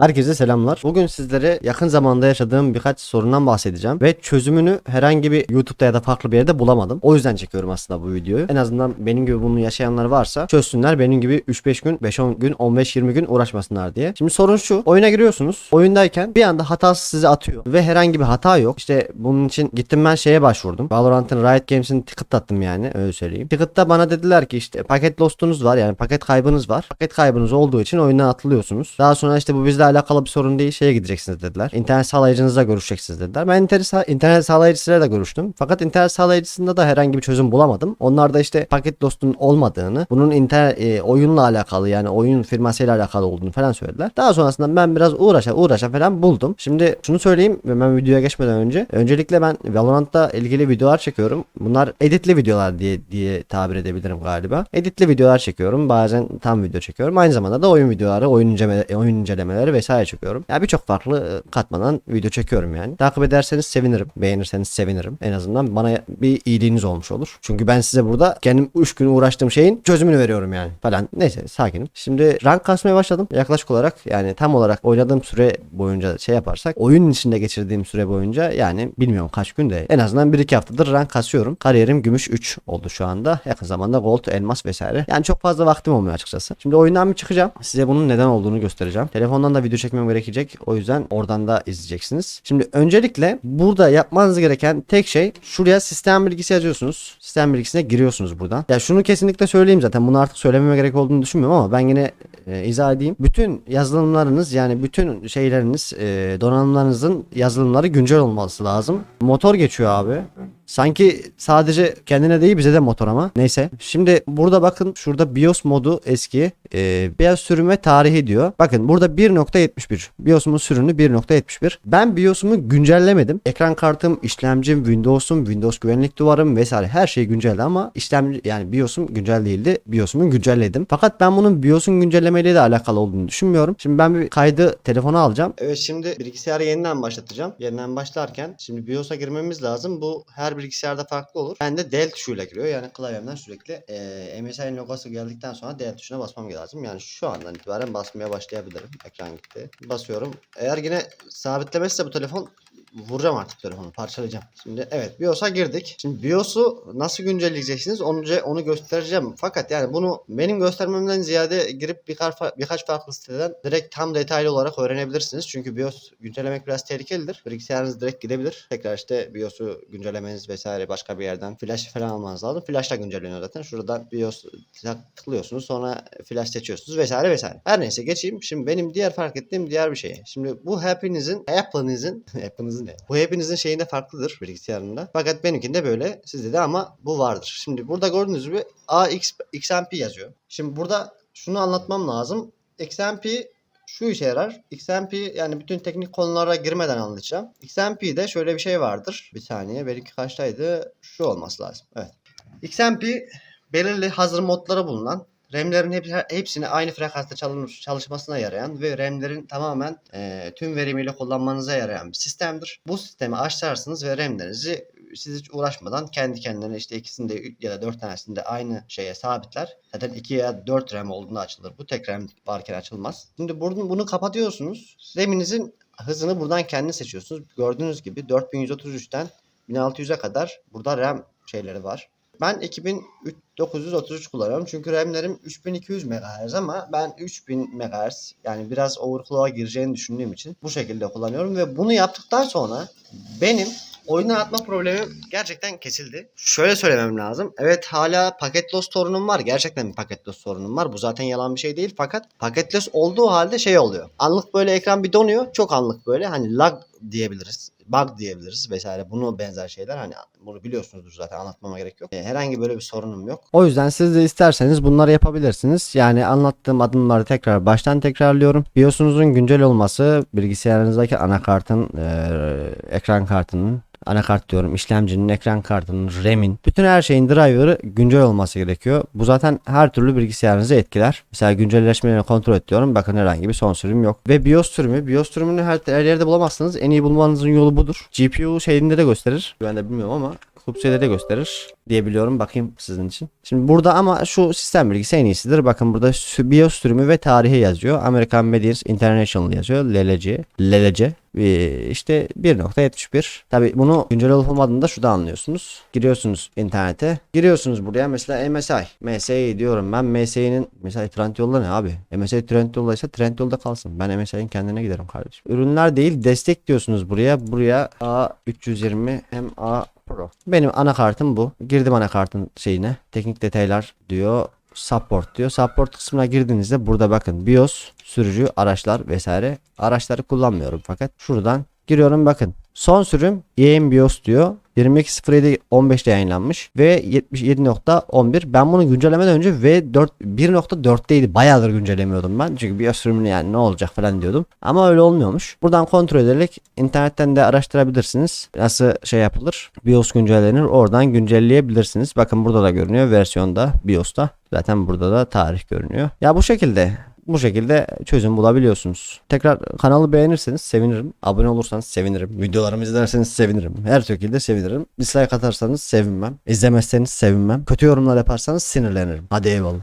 Herkese selamlar. Bugün sizlere yakın zamanda yaşadığım birkaç sorundan bahsedeceğim ve çözümünü herhangi bir YouTube'da ya da farklı bir yerde bulamadım. O yüzden çekiyorum aslında bu videoyu. En azından benim gibi bunu yaşayanlar varsa çözsünler. Benim gibi 3-5 gün, 5-10 gün, 15-20 gün uğraşmasınlar diye. Şimdi sorun şu. Oyuna giriyorsunuz. Oyundayken bir anda hatası size atıyor ve herhangi bir hata yok. İşte bunun için gittim ben şeye başvurdum. Valorant'ın Riot Games'in ticket attım yani öyle söyleyeyim. Ticket'ta bana dediler ki işte paket lostunuz var yani paket kaybınız var. Paket kaybınız olduğu için oyundan atılıyorsunuz. Daha sonra işte bu bizle alakalı bir sorun değil şeye gideceksiniz dediler. İnternet sağlayıcınızla görüşeceksiniz dediler. Ben internet, internet sağlayıcısıyla da görüştüm. Fakat internet sağlayıcısında da herhangi bir çözüm bulamadım. Onlar da işte paket lostunun olmadığını, bunun internet e, oyunla alakalı yani oyun firmasıyla alakalı olduğunu falan söylediler. Daha sonrasında ben biraz uğraşa uğraşa falan buldum. Şimdi şunu söyleyeyim ve ben videoya geçmeden önce. Öncelikle ben Valorant'ta ilgili videolar çekiyorum. Bunlar editli videolar diye diye tabir edebilirim galiba. Editli videolar çekiyorum. Bazen tam video çekiyorum. Aynı zamanda da oyun videoları, oyun, inceleme, oyun incelemeleri vesaire çekiyorum. Ya birçok farklı e, katmadan video çekiyorum yani. Takip ederseniz sevinirim. Beğenirseniz sevinirim. En azından bana bir iyiliğiniz olmuş olur. Çünkü ben size burada kendim 3 gün uğraştığım şeyin çözümünü veriyorum yani falan. Neyse sakinim. Şimdi rank kasmaya başladım. Yaklaşık olarak yani tam olarak oynadığım süre boyunca şey yaparsak oyunun içinde geçirdiğim süre boyunca yani bilmiyorum kaç günde en azından 1-2 haftadır rank kasıyorum. Kariyerim gümüş 3 oldu şu anda. Yakın zamanda gold, elmas vesaire. Yani çok fazla vaktim olmuyor açıkçası. Şimdi oyundan bir çıkacağım. Size bunun neden olduğunu göstereceğim. Telefondan da video çekmem gerekecek. O yüzden oradan da izleyeceksiniz. Şimdi öncelikle burada yapmanız gereken tek şey şuraya sistem bilgisi yazıyorsunuz. Sistem bilgisine giriyorsunuz buradan. Ya şunu kesinlikle söyleyeyim zaten. Bunu artık söylememe gerek olduğunu düşünmüyorum ama ben yine e, izah edeyim. Bütün yazılımlarınız yani bütün şeyleriniz e, donanımlarınızın yazılımları güncel olması lazım. Motor geçiyor abi. Sanki sadece kendine değil bize de motor ama. Neyse. Şimdi burada bakın şurada BIOS modu eski. E, BIOS sürümü ve tarihi diyor. Bakın burada 1.71. BIOS'umun sürümü 1.71. Ben BIOS'umu güncellemedim. Ekran kartım, işlemcim, Windows'um, Windows güvenlik duvarım vesaire her şey güncelde ama işlemci yani BIOS'um güncel değildi. BIOS'umu güncelledim. Fakat ben bunun BIOS'un güncellemeyle de alakalı olduğunu düşünmüyorum. Şimdi ben bir kaydı telefona alacağım. Evet şimdi bilgisayarı yeniden başlatacağım. Yeniden başlarken şimdi BIOS'a girmemiz lazım. Bu her bilgisayarda farklı olur. Ben de del tuşuyla giriyor. Yani klavyemden sürekli eee MSI'nin logosu geldikten sonra del tuşuna basmam lazım. Yani şu andan itibaren basmaya başlayabilirim. Ekran gitti. Basıyorum. Eğer yine sabitlemezse bu telefon vuracağım artık telefonu parçalayacağım. Şimdi evet BIOS'a girdik. Şimdi BIOS'u nasıl güncelleyeceksiniz onu, onu göstereceğim. Fakat yani bunu benim göstermemden ziyade girip birkaç, birkaç farklı siteden direkt tam detaylı olarak öğrenebilirsiniz. Çünkü BIOS güncellemek biraz tehlikelidir. Bilgisayarınız direkt gidebilir. Tekrar işte BIOS'u güncellemeniz vesaire başka bir yerden flash falan almanız lazım. Flash'la güncelleniyor zaten. Şuradan BIOS tıklıyorsunuz sonra flash seçiyorsunuz vesaire vesaire. Her neyse geçeyim. Şimdi benim diğer fark ettiğim diğer bir şey. Şimdi bu hepinizin Apple'ınızın Apple'ınızın ne? Bu hepinizin şeyinde farklıdır bilgisayarında. Fakat benimkinde böyle sizde de ama bu vardır. Şimdi burada gördüğünüz gibi AX XMP yazıyor. Şimdi burada şunu anlatmam lazım. XMP şu işe yarar. XMP yani bütün teknik konulara girmeden anlatacağım. XMP'de şöyle bir şey vardır. Bir saniye benimki kaçtaydı? Şu olması lazım. Evet. XMP belirli hazır modlara bulunan RAM'lerin hep, hepsini aynı frekansta çalış- çalışmasına yarayan ve RAM'lerin tamamen e, tüm verimiyle kullanmanıza yarayan bir sistemdir. Bu sistemi açarsınız ve RAM'lerinizi siz hiç uğraşmadan kendi kendine işte ikisinde ya da dört tanesinde aynı şeye sabitler. Zaten 2 ya 4 RAM olduğunda açılır. Bu tek RAM varken açılmaz. Şimdi bunu, bunu kapatıyorsunuz. RAM'inizin hızını buradan kendi seçiyorsunuz. Gördüğünüz gibi 4133'ten 1600'e kadar burada RAM şeyleri var. Ben 2933 kullanıyorum çünkü RAM'lerim 3200 MHz ama ben 3000 MHz yani biraz overclock'a gireceğini düşündüğüm için bu şekilde kullanıyorum ve bunu yaptıktan sonra benim oyuna atma problemim gerçekten kesildi. Şöyle söylemem lazım. Evet hala paket loss sorunum var. Gerçekten bir paket loss sorunum var. Bu zaten yalan bir şey değil. Fakat paket loss olduğu halde şey oluyor. Anlık böyle ekran bir donuyor. Çok anlık böyle. Hani lag diyebiliriz. Bug diyebiliriz vesaire. Bunu benzer şeyler. Hani bunu biliyorsunuzdur zaten anlatmama gerek yok. E, Herhangi böyle bir sorunum yok. O yüzden siz de isterseniz bunları yapabilirsiniz. Yani anlattığım adımları tekrar baştan tekrarlıyorum. BIOS'unuzun güncel olması bilgisayarınızdaki anakartın, e, ekran kartının anakart diyorum işlemcinin, ekran kartının, RAM'in bütün her şeyin driver'ı güncel olması gerekiyor. Bu zaten her türlü bilgisayarınızı etkiler. Mesela güncelleşmelerini kontrol et diyorum. Bakın herhangi bir son sürüm yok. Ve BIOS sürümü. BIOS sürümünü her, her yerde bulamazsınız. En iyi bulmanızın yolu budur. GPU şeyinde de gösterir. Ben de bilmiyorum ama Hupsi'de de gösterir diyebiliyorum. Bakayım sizin için. Şimdi burada ama şu sistem bilgisi en iyisidir. Bakın burada BIOS sürümü ve tarihi yazıyor. American Medias International yazıyor. LLC. LLC. Ee, işte 1.71. Tabi bunu güncel olup olmadığını da şurada anlıyorsunuz. Giriyorsunuz internete. Giriyorsunuz buraya mesela MSI. MSI diyorum ben MSI'nin mesela Trendyol'da ne abi? MSI Trendyol'daysa Trendyol'da kalsın. Ben MSI'nin kendine giderim kardeşim. Ürünler değil destek diyorsunuz buraya. Buraya A320 MA Pro. Benim anakartım bu. Girdim anakartın şeyine. Teknik detaylar diyor. Support diyor. Support kısmına girdiğinizde burada bakın BIOS, sürücü, araçlar vesaire. Araçları kullanmıyorum fakat şuradan giriyorum bakın. Son sürüm EM BIOS diyor. 22.07 15'te yayınlanmış ve 77.11. Ben bunu güncellemeden önce V4 1.4'teydi. Bayağıdır güncellemiyordum ben. Çünkü BIOS sürümünü yani ne olacak falan diyordum. Ama öyle olmuyormuş. Buradan kontrol ederek internetten de araştırabilirsiniz. Nasıl şey yapılır? BIOS güncellenir. Oradan güncelleyebilirsiniz. Bakın burada da görünüyor versiyonda BIOS'ta. Zaten burada da tarih görünüyor. Ya bu şekilde bu şekilde çözüm bulabiliyorsunuz. Tekrar kanalı beğenirseniz sevinirim. Abone olursanız sevinirim. Videolarımı izlerseniz sevinirim. Her şekilde sevinirim. Dislike atarsanız sevinmem. İzlemezseniz sevinmem. Kötü yorumlar yaparsanız sinirlenirim. Hadi eyvallah.